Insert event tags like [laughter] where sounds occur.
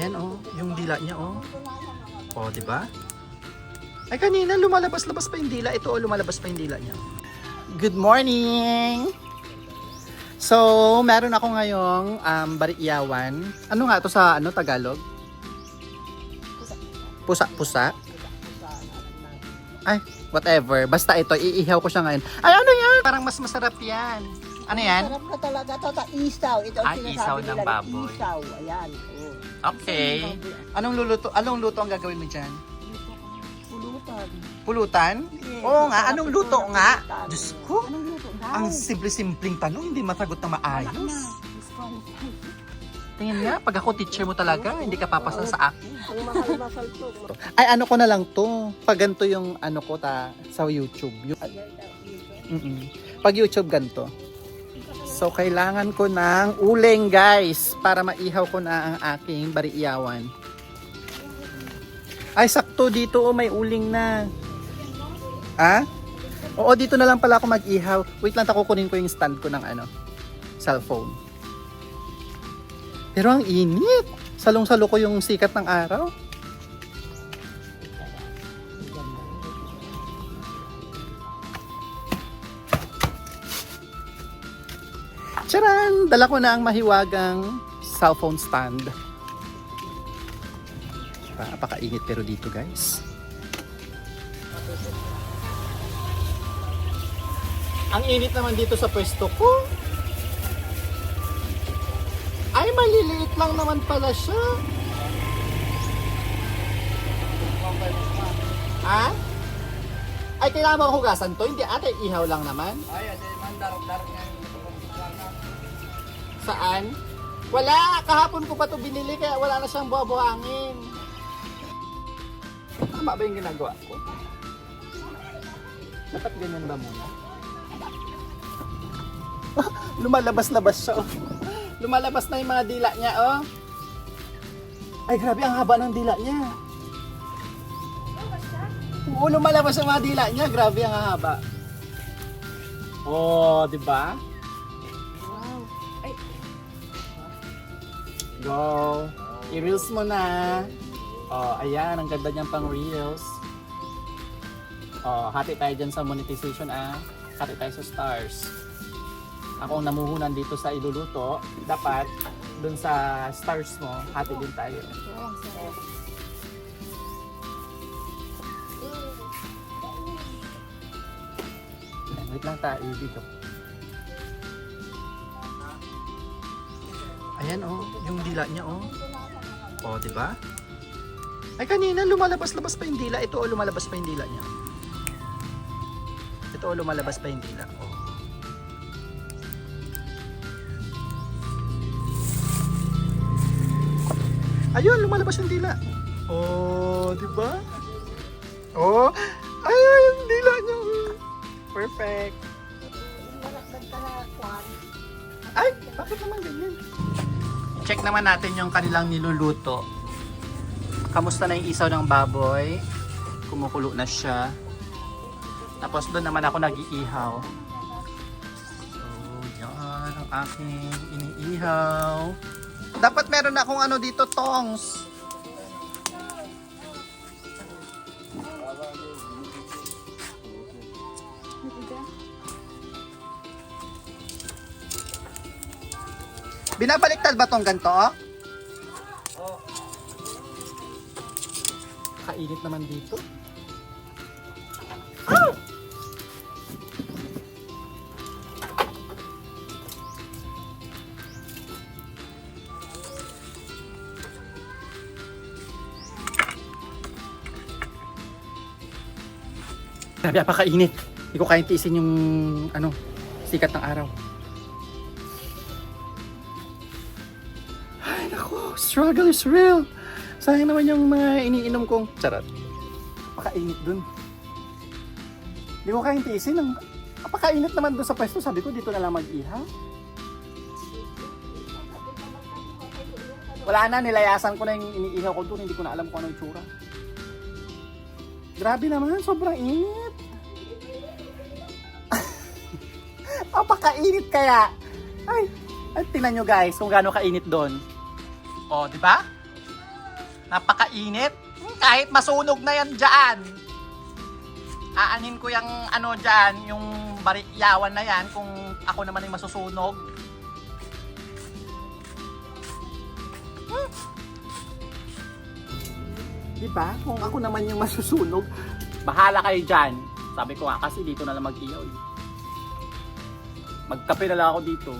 Ayan oh, yung dila niya oh. Oh, di ba? Ay kanina lumalabas-labas pa yung dila. Ito oh, lumalabas pa yung dila niya. Good morning! So, meron ako ngayong um, bariyawan. Ano nga to sa ano Tagalog? Pusa-pusa? Ay, whatever. Basta ito, iihaw ko siya ngayon. Ay, ano yan? Parang mas masarap yan. Ano yan? Sarap na talaga to, ta isaw. Ito ang Ah, isaw ng nila, baboy. Isaw, ayan. Oh. Okay. Anong luluto? Anong luto ang gagawin mo dyan? Pulutan. Pulutan? Yes, Oo nga, anong ito luto ng nga? Diyos ko. Anong luto? Ang simple-simpleng tanong, hindi masagot na maayos. Tingin nga, pag ako teacher mo talaga, hindi ka papasa sa akin. Ay, ano ko na lang to. Pag ganito yung ano ko ta sa YouTube. Yung, Mm-mm. Pag YouTube ganito. So, kailangan ko ng uling, guys, para maihaw ko na ang aking bariyawan. Ay, sakto dito, oh, may uling na. Ah? Oo, dito na lang pala ako mag-ihaw. Wait lang, takukunin ko yung stand ko ng ano, cellphone. Pero ang init. Salong-salo ko yung sikat ng araw. Charan! Dala ko na ang mahiwagang cellphone stand. Diba? Apakainit pero dito guys. Ang init naman dito sa pwesto ko. Ay, maliliit lang naman pala siya. Ha? Ay, kailangan ba hugasan to? Hindi, ate, ihaw lang naman. Saan? Wala! Kahapon ko pa to binili kaya wala na siyang buha-buhangin. Tama ba yung ginagawa ko? Dapat ganyan ba muna? [laughs] Lumalabas-labas siya oh. Lumalabas na yung mga dila niya oh. Ay grabe ang haba ng dila niya. Oo, lumalabas ang mga dila niya. Grabe ang haba. Oh, di ba? Go. I-reels mo na. Oh, ayan. Ang ganda niyang pang reels. Oh, hati tayo dyan sa monetization ah. Hati tayo sa stars. Ako ang namuhunan dito sa iluluto. Dapat dun sa stars mo, hati din tayo. Wait lang tayo dito. Ayan oh, yung dila niya oh. Oh, di ba? Ay kanina lumalabas-labas pa yung dila. Ito oh, lumalabas pa yung dila niya. Ito oh, lumalabas pa yung dila. Oh. Ayun, lumalabas yung dila. Oh, di ba? Oh, ayun yung dila niya. Perfect. Ay, bakit naman ganyan? Check naman natin yung kanilang niluluto. Kamusta na yung isaw ng baboy? Kumukulo na siya. Tapos doon naman ako nag-iihaw. So, yan ang aking iniihaw. Dapat meron akong ano dito, tongs. Binabaliktad ba tong ganito? Oh? Kainit naman dito. Ah! Grabe, apakainit. Hindi ko kayang tiisin yung ano, sikat ng araw. Naku, struggle is real. Sayang naman yung mga iniinom kong charot. Apakainit dun. Hindi ko kayang tiisin. Ang, apakainit naman dun sa pwesto. Sabi ko, dito na lang mag-ihaw. Wala na, nilayasan ko na yung iniihaw ko dun. Hindi ko na alam kung ano yung tsura. Grabe naman, sobrang init. [laughs] Apakainit kaya. Ay, ay tingnan nyo guys kung gaano kainit doon. Oh, di ba? Napakainit. Hmm, Kahit masunog na yan dyan. Aanin ko yung ano dyan, yung bariyawan na yan kung ako naman ay masusunog. Hmm. Diba? Kung ako naman yung masusunog, bahala kayo dyan. Sabi ko nga kasi dito na lang mag-iyaw. eh. Magkape na lang ako dito.